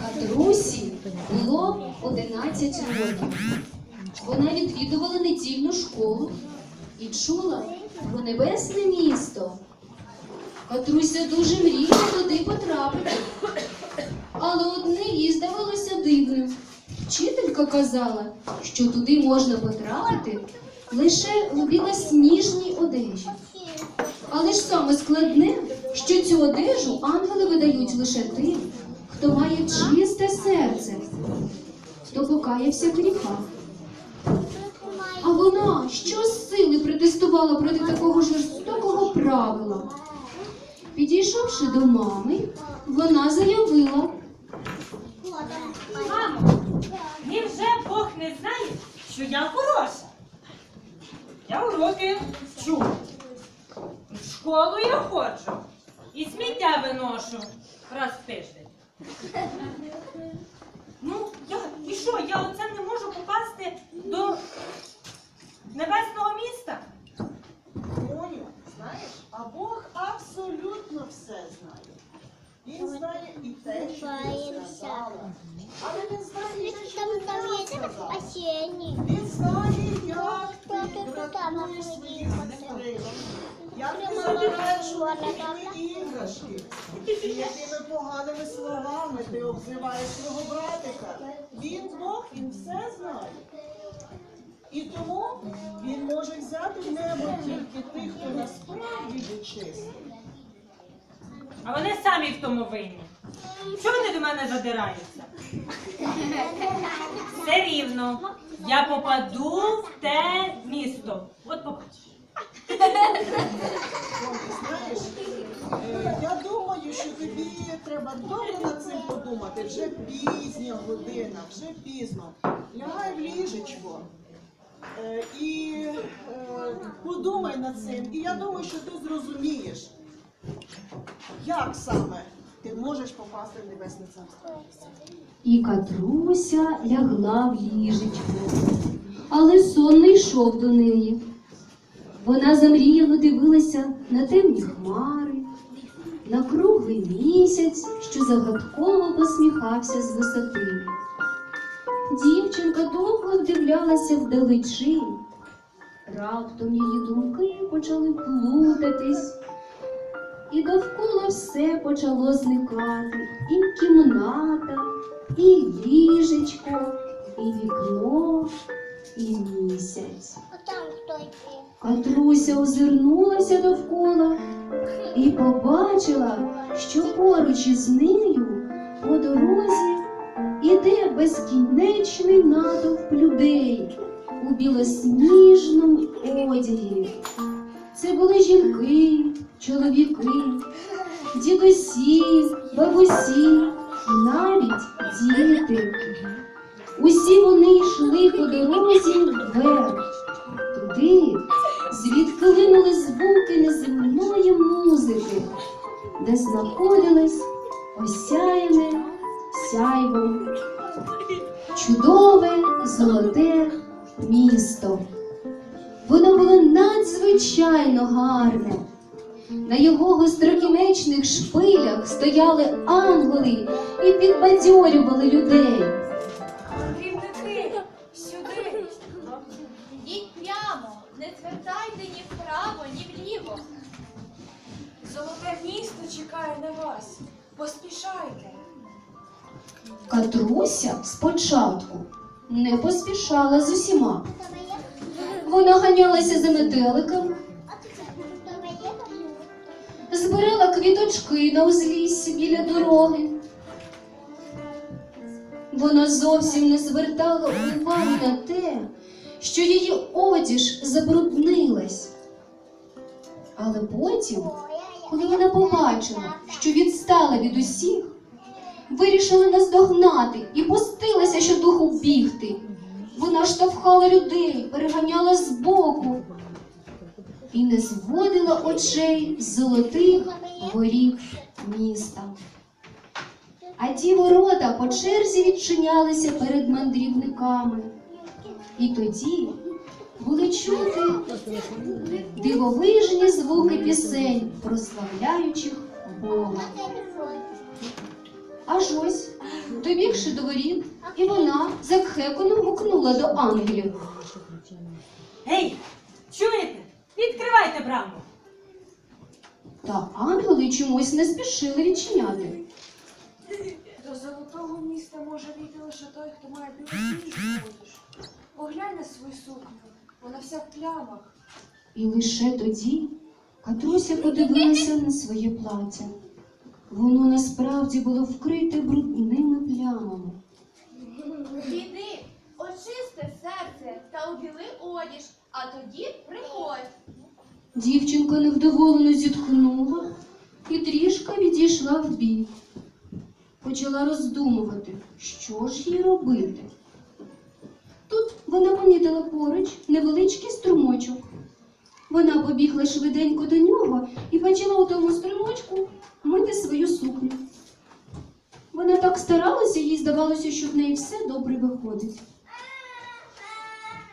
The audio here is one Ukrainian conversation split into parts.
Катрусі було 11 років. Вона відвідувала недільну школу і чула про небесне місто. Катруся дуже мріяла туди потрапити. Але одне їй здавалося дивним. Вчителька казала, що туди можна потрапити лише у білосніжній одежі. Але ж саме складне, що цю одежу ангели видають лише тим, хто має чисте серце, хто покаявся в гріхах. А вона що сили протестувала проти такого жорстокого правила. Підійшовши до мами, вона заявила, Мамо, невже Бог не знає, що я хороша? Я уроки вчу. В школу я ходжу. І сміття виношу раз в тиждень. Ну, я, і що, я оце не можу попасти до небесного міста? Моню, знаєш, а Бог абсолютно все знає. Він знає і те, що ти сказала. Але він знає, що не сказала. Він знає, як ти дратуєш своїх дітей, як ти забираєш у їхні іграшки, і якими поганими словами ти обзиваєш свого братика. Він Бог, він все знає. І тому він може взяти в небо тільки тих, хто насправді чистий. А вони самі в тому винні. Чого вони до мене задираються? Все рівно. Я попаду в те місто. От побачиш. Е, я думаю, що тобі треба добре над цим подумати. Вже пізня година, вже пізно. Лягай в ліжечко е, і е, подумай над цим. І я думаю, що ти зрозумієш, як саме ти можеш попасти в небесне царство. і Катруся лягла в ліжечко, але сон не йшов до неї. Вона замріяно дивилася на темні хмари, на круглий місяць, що загадково посміхався з висоти. Дівчинка довго вдивлялася вдалечінь. Раптом її думки почали плутатись, і довкола все почало зникати. І кімната, і ліжечко, і вікно, і місяць. Катруся озирнулася довкола і побачила, що поруч із нею по дорозі іде безкінечний натовп людей у білосніжному одязі. Це були жінки, чоловіки, дідусі, бабусі, навіть діти. Усі вони йшли по дорозі вверх, туди, звідки линули звуки неземної музики, де знаходилось осяяне сяйвом, чудове золоте місто. Воно було надзвичайно гарне. На його гострокінечних шпилях стояли ангели і підбадьорювали людей. Мандрівники, сюди. Ідіть прямо, не звертайте ні вправо, ні вліво. Золоте місто чекає на вас. Поспішайте. Катруся спочатку не поспішала з усіма. Вона ганялася за метеликами, збирала квіточки на узліссі біля дороги. Вона зовсім не звертала уваги на те, що її одіж забруднилась. Але потім, коли вона побачила, що відстала від усіх, вирішила наздогнати і пустилася щодуху бігти. Вона штовхала людей, переганяла збоку і не зводила очей з золотих горів міста. А ті ворота по черзі відчинялися перед мандрівниками. І тоді були чути дивовижні звуки пісень, прославляючих Бога. Аж ось, добігши до воріт, і вона закхекано гукнула до ангелів. Гей, чуєте? Відкривайте браму. Та ангели чомусь не спішили відчиняти. До золотого міста може війти лише той, хто має білосніжну одіж. Поглянь на свою сукню, вона вся в плямах. І лише тоді Катруся подивилася на своє плаття. Воно насправді було вкрите брудними плямами. Піди, очисти серце та обіли одіж, а тоді приходь. Дівчинка невдоволено зітхнула і трішки відійшла вбік. Почала роздумувати, що ж їй робити. Тут вона помітила поруч невеличкий струмочок. Вона побігла швиденько до нього і почала у тому струмочку мити свою сукню. Вона так старалася, їй здавалося, що в неї все добре виходить.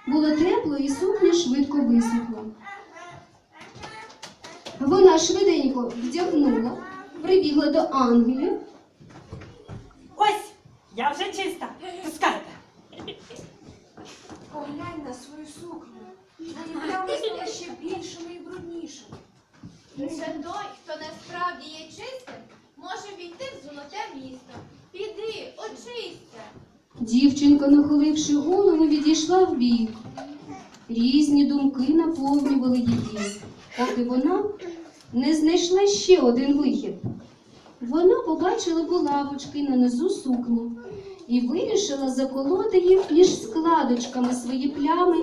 Було тепло, і сукня швидко висохла. Вона швиденько вдягнула, прибігла до ангелів. Ось, я вже чиста. Пускайте. Поглянь на свою сукню. Плями ще більшими і бруднішими. Лише той, хто насправді є чистим, може війти в золоте місто. Піди, очисться. Дівчинка, нахиливши голову, відійшла вбік. Різні думки наповнювали її, поки вона не знайшла ще один вихід. Вона побачила булавочки на низу сукні і вирішила заколоти їх між складочками свої плями.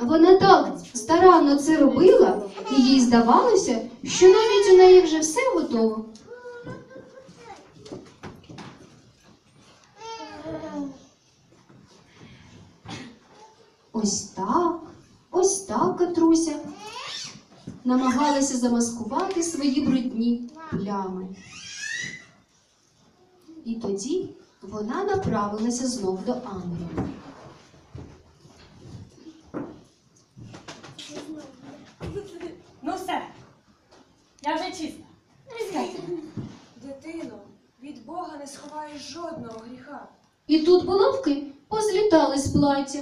Вона так старанно це робила, і їй здавалося, що навіть у неї вже все готово. Ось так, ось так, Катруся. Намагалася замаскувати свої брудні плями. І тоді вона направилася знов до ангелів. Ну все. Я вже чиста. Дитино, від Бога не сховаєш жодного гріха. І тут булавки позлітали з плаття.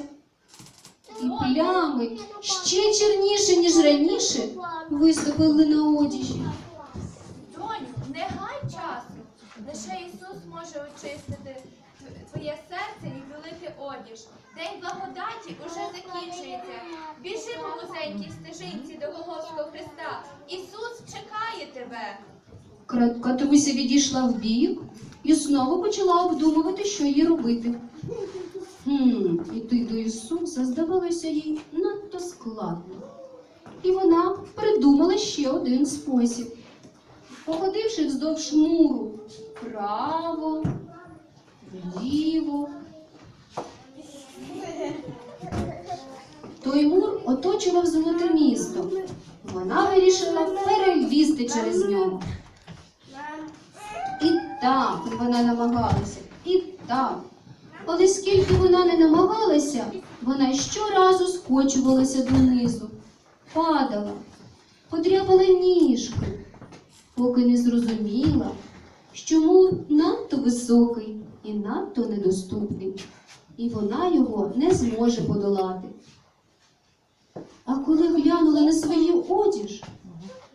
І плями ще чорніше, ніж раніше, виступили на одяжі. Доню, не гай часу. Лише Ісус може очистити твоє серце і вилити одіж. День благодаті уже закінчується. Біжи по вузенькій стежинці до Голгофського Христа. Ісус чекає тебе. Катруся відійшла вбік і знову почала обдумувати, що їй робити. Хм, іти до Ісуса здавалося їй надто складно. І вона придумала ще один спосіб. Походивши вздовж муру вправо, вліво. Той мур оточував золоте місто. Вона вирішила перелізти через нього. І так вона намагалася, і так. Але скільки вона не намагалася, вона щоразу скочувалася донизу, падала, подряпала ніжки, поки не зрозуміла, що мур надто високий і надто недоступний, і вона його не зможе подолати. А коли глянула на свій одіж,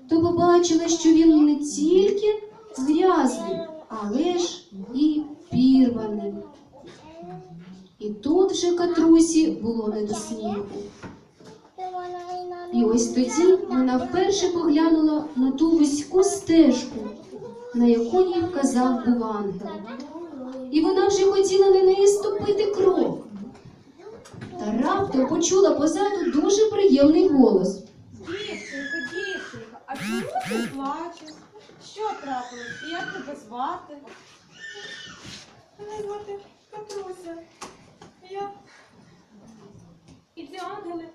то побачила, що він не тільки грязний, але ж і пірваний. І тут вже Катрусі було не до сміху. І ось тоді вона вперше поглянула на ту вузьку стежку, на яку їй вказав був ангел. І вона вже хотіла на неї ступити крок. Та раптом почула позаду дуже приємний голос. Дівчинко, дівчинко, а чому ти плачеш? Що трапилось? Як тебе звати? Мене звати Катруся. Я і ці ангели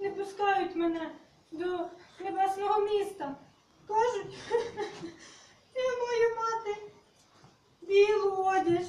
не пускають мене до небесного міста. Кажуть, я маю мати білу одяж,